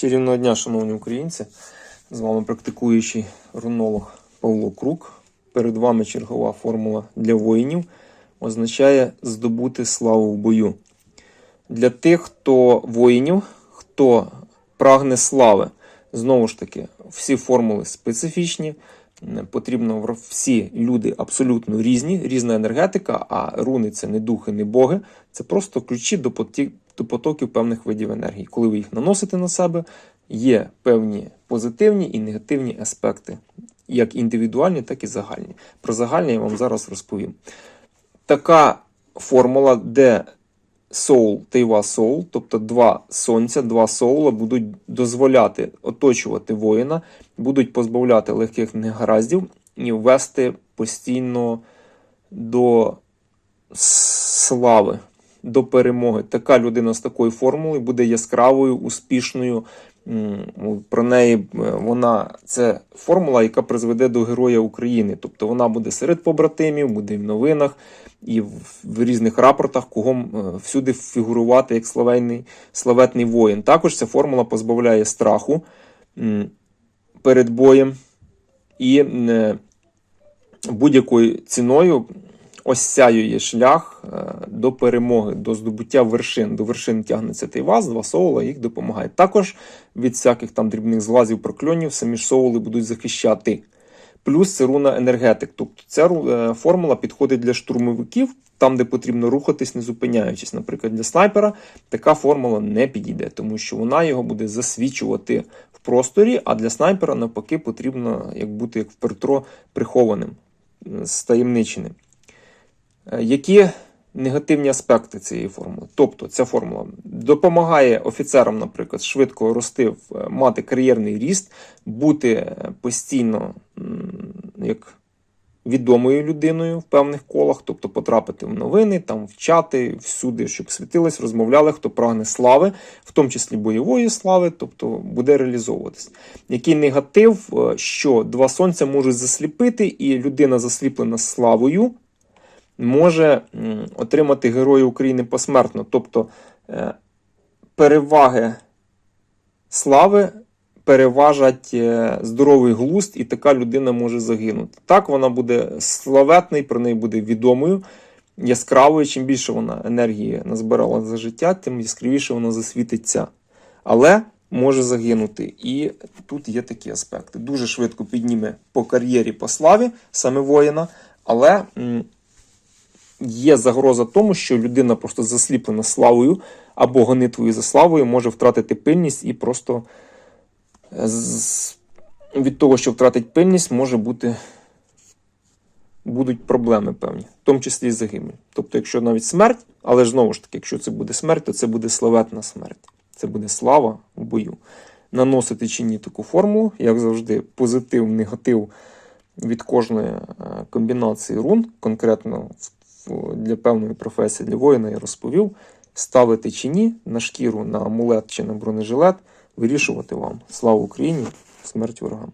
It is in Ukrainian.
Чарівного дня, шановні українці. З вами практикуючий рунолог Павло Крук. Перед вами чергова формула для воїнів означає здобути славу в бою. Для тих, хто воїнів, хто прагне слави, знову ж таки, всі формули специфічні. Потрібно всі люди абсолютно різні, різна енергетика, а руни це не духи, не боги. Це просто ключі до, до потоків певних видів енергії. Коли ви їх наносите на себе, є певні позитивні і негативні аспекти, як індивідуальні, так і загальні. Про загальні я вам зараз розповім. Така формула, де соул та Іва тобто два сонця, два соула будуть дозволяти оточувати воїна, будуть позбавляти легких негараздів і ввести постійно до слави, до перемоги. Така людина з такою формулою буде яскравою, успішною. Про неї е, вона це формула, яка призведе до Героя України. Тобто вона буде серед побратимів, буде в новинах і в, різних рапортах, кого е, всюди фігурувати як славетний, славетний воїн. Також ця формула позбавляє страху перед боєм і е, будь-якою ціною осяює шлях е, до перемоги, до здобуття вершин. До вершин тягнеться Тайваз, два соула їх допомагають. Також від всяких там дрібних злазів, прокльонів самі ж соули будуть захищати. Плюс це руна енергетик. Тобто ця е, формула підходить для штурмовиків, там, де потрібно рухатись, не зупиняючись. Наприклад, для снайпера така формула не підійде, тому що вона його буде засвічувати в просторі, а для снайпера навпаки потрібно як бути як в пертро прихованим, стаємниченим. Е, Які негативні аспекти цієї формули? Тобто, ця формула допомагає офіцерам, наприклад, швидко рости, е, мати кар'єрний ріст, бути е, постійно як відомою людиною в певних колах, тобто потрапити в новини, там в чати, всюди, щоб світилось, розмовляли, хто прагне слави, в тому числі бойової слави, тобто буде реалізовуватись. Який негатив, що два сонця можуть засліпити, і людина, засліплена славою, може отримати Героя України посмертно. Тобто е, переваги слави переважать е, здоровий глузд, і така людина може загинути. Так вона буде славетною, про неї буде відомою, яскравою. Чим більше вона енергії назбирала за життя, тим яскравіше вона засвітиться. Але може загинути. І тут є такі аспекти. Дуже швидко підніме по кар'єрі, по славі саме воїна, але. Є загроза тому, що людина просто засліплена славою або гонитвою за славою може втратити пильність і просто е, від того, що втратить пильність, може бути будуть проблеми певні, в тому числі і загибель. Тобто, якщо навіть смерть, але знову ж таки, якщо це буде смерть, то це буде славетна смерть. Це буде слава в бою. Наносити чи ні таку формулу, як завжди, позитив, негатив від кожної е, комбінації рун, конкретно для певної професії, для воїна я розповів. Ставити чи ні на шкіру, на амулет чи на бронежилет, вирішувати вам. Слава Україні! Смерть ворогам!